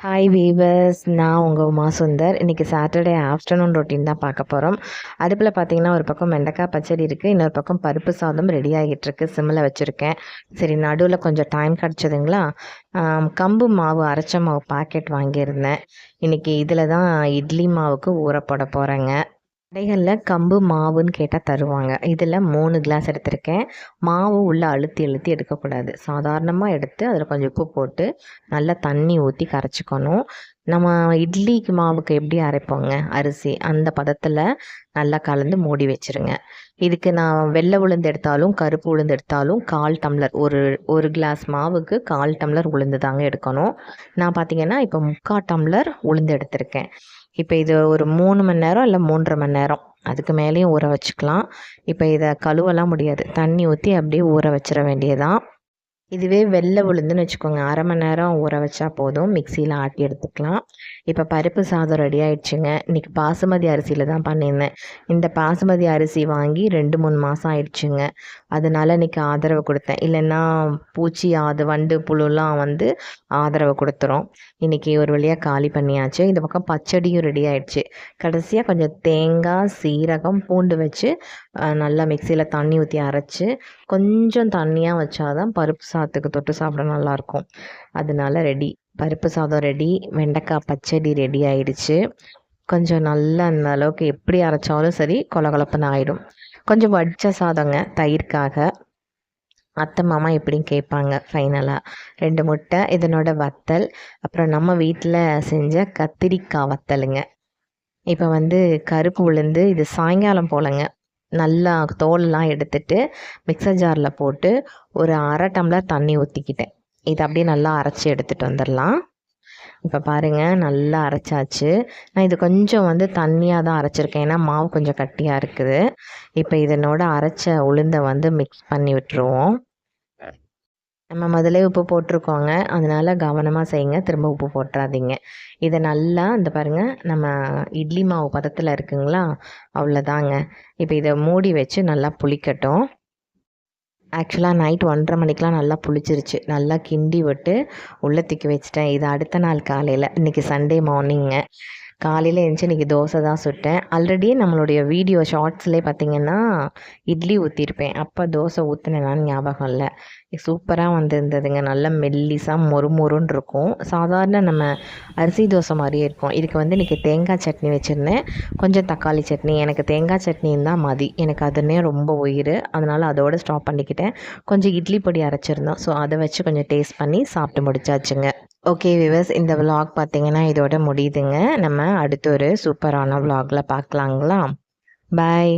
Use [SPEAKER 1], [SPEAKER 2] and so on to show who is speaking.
[SPEAKER 1] Hi viewers நான் உங்கள் உமா சுந்தர். இன்றைக்கி சாட்டர்டே ஆஃப்டர்நூன் ரொட்டீன் தான் பார்க்க போகிறோம் அடுப்பில் பார்த்தீங்கன்னா ஒரு பக்கம் வெண்டைக்காய் பச்சடி இருக்குது இன்னொரு பக்கம் பருப்பு சாதம் ரெடி ஆகிட்டு இருக்கு. சிம்மில் வச்சுருக்கேன். சரி நடுவில் கொஞ்சம் டைம் கிடச்சிதுங்களா? கம்பு மாவு அரைச்ச மாவு பாக்கெட் வாங்கியிருந்தேன். இன்றைக்கி இதில் தான் இட்லி மாவுக்கு ஊற போட போகிறேங்க கடைகளில் கம்பு மாவுன்னு கேட்டால் தருவாங்க. இதில் மூணு கிளாஸ் எடுத்திருக்கேன். மாவு உள்ளே அழுத்தி அழுத்தி எடுக்கக்கூடாது. சாதாரணமாக எடுத்து அதில் கொஞ்சம் உப்பு போட்டு நல்லா தண்ணி ஊற்றி கரைச்சிக்கணும். நம்ம இட்லிக்கு மாவுக்கு எப்படி அரைப்போங்க? அரிசி. அந்த பதத்தில் நல்லா கலந்து மூடி வச்சிருங்க. இதுக்கு நான் வெள்ளை உளுந்து எடுத்தாலும் கருப்பு உளுந்து எடுத்தாலும் கால் டம்ளர். ஒரு ஒரு கிளாஸ் மாவுக்கு கால் டம்ளர் உளுந்து தாங்க எடுக்கணும். நான் பார்த்தீங்கன்னா இப்போ முக்கால் டம்ளர் உளுந்து எடுத்திருக்கேன். இப்போ இது ஒரு மூணு மணி நேரம் இல்லை மூன்றரை மணி நேரம். அதுக்கு மேலேயும் ஊற வச்சுக்கலாம். இப்போ இதை கழுவலாம் முடியாது. தண்ணி ஊற்றி அப்படியே ஊற வச்சிட வேண்டியதான் இதுவே வெள்ளை உளுந்துன்னு வச்சுக்கோங்க. அரை மணி நேரம் ஊற வச்சா போதும். மிக்சியில் ஆட்டி எடுத்துக்கலாம். இப்போ பருப்பு சாதம் ரெடி ஆயிடுச்சுங்க. இன்றைக்கி பாசுமதி அரிசியில் தான் பண்ணியிருந்தேன். இந்த பாசுமதி அரிசி வாங்கி ரெண்டு மூணு மாதம் ஆயிடுச்சுங்க. அதனால இன்றைக்கி ஆதரவு கொடுத்தேன். இல்லைன்னா பூச்சி அது வண்டு புழுலாம் வந்து ஆதரவு கொடுத்துரும். இன்றைக்கி ஒரு வழியாக காலி பண்ணியாச்சு. இந்த பக்கம் பச்சடியும் ரெடி ஆயிடுச்சு. கடைசியாக கொஞ்சம் தேங்காய் சீரகம் பூண்டு வச்சு நல்லா மிக்சியில் தண்ணி ஊற்றி அரைச்சி கொஞ்சம் தண்ணியாக வச்சாதான் பருப்பு சாதத்துக்கு தொட்டு சாப்பிட நல்லாயிருக்கும் அதனால ரெடி பருப்பு சாதம் ரெடி வெண்டைக்காய் பச்சடி ரெடி ஆயிடுச்சு. கொஞ்சம் நல்லா அந்த அளவுக்கு எப்படி அரைச்சாலும் சரி கொலகொலப்புன்னு ஆயிடும். கொஞ்சம் வடித்த சாதங்க தயிர்க்காக. அத்தை மாமா எப்படின்னு கேட்பாங்க ஃபைனலாக ரெண்டு முட்டை இதனோட வத்தல். அப்புறம் நம்ம வீட்டில் செஞ்ச கத்திரிக்காய் வத்தலுங்க. இப்போ வந்து கருப்பு உளுந்து இது சாயங்காலம் போலங்க. நல்லா தோலெல்லாம் எடுத்துட்டு மிக்சர் ஜாரில் போட்டு ஒரு அரை டம்ளர் தண்ணி ஊற்றிக்கிட்டேன் இதை அப்படியே நல்லா அரைச்சி எடுத்துகிட்டு வந்துடலாம் இப்போ பாருங்கள் நல்லா அரைச்சாச்சு. நான் இது கொஞ்சம் வந்து தண்ணியாக தான் அரைச்சிருக்கேன். ஏன்னா மாவு கொஞ்சம் கட்டியாக இருக்குது. இப்போ இதனோட அரைச்ச உளுந்தை வந்து மிக்ஸ் பண்ணி விட்டுருவோம். நம்ம முதலே உப்பு போட்டிருக்கோங்க. அதனால் கவனமாக செய்யுங்க. திரும்ப உப்பு போட்டுறாதீங்க. இதை நல்லா இந்த பாருங்கள் நம்ம இட்லி மாவு பதத்தில் இருக்குங்களா? அவ்வளோதாங்க. இப்போ இதை மூடி வச்சு நல்லா புளிக்கட்டும். ஆக்சுவலாக நைட் ஒன்றரை மணிக்கெலாம் நல்லா புளிச்சிருச்சு. நல்லா கிண்டி விட்டு உள்ளே தூக்கி வச்சிட்டேன். இது அடுத்த நாள் காலையில். இன்றைக்கி சண்டே மார்னிங்க காலையில் எழுந்துச்சு இன்றைக்கி தோசை தான் சுட்டேன். ஆல்ரெடி நம்மளுடைய வீடியோ ஷார்ட்ஸ்லேயே பார்த்திங்கன்னா இட்லி ஊற்றிருப்பேன் அப்போ தோசை ஊற்றினேனான்னு ஞாபகம் இல்லை. சூப்பராக வந்திருந்ததுங்க. நல்ல மெல்லிசாக மொறுமொறுன்னு இருக்கும். சாதாரண நம்ம அரிசி தோசை மாதிரியே இருக்கும். இதுக்கு வந்து இன்றைக்கி தேங்காய் சட்னி வச்சுருந்தேன். கொஞ்சம் தக்காளி சட்னி. எனக்கு தேங்காய் சட்னின்னு தான் மதி. எனக்கு அதுன்னே ரொம்ப உயிர். அதனால் அதோட ஸ்டாப் பண்ணிக்கிட்டேன். கொஞ்சம் இட்லி பொடி அரைச்சிருந்தோம். ஸோ அதை வச்சு கொஞ்சம் டேஸ்ட் பண்ணி சாப்பிட்டு முடிச்சாச்சுங்க. ஓகே விவர்ஸ் இந்த vlog பார்த்தீங்கன்னா இதோட முடியுதுங்க. நம்ம அடுத்த ஒரு சூப்பரான vlogல பார்க்கலாங்களா பாய்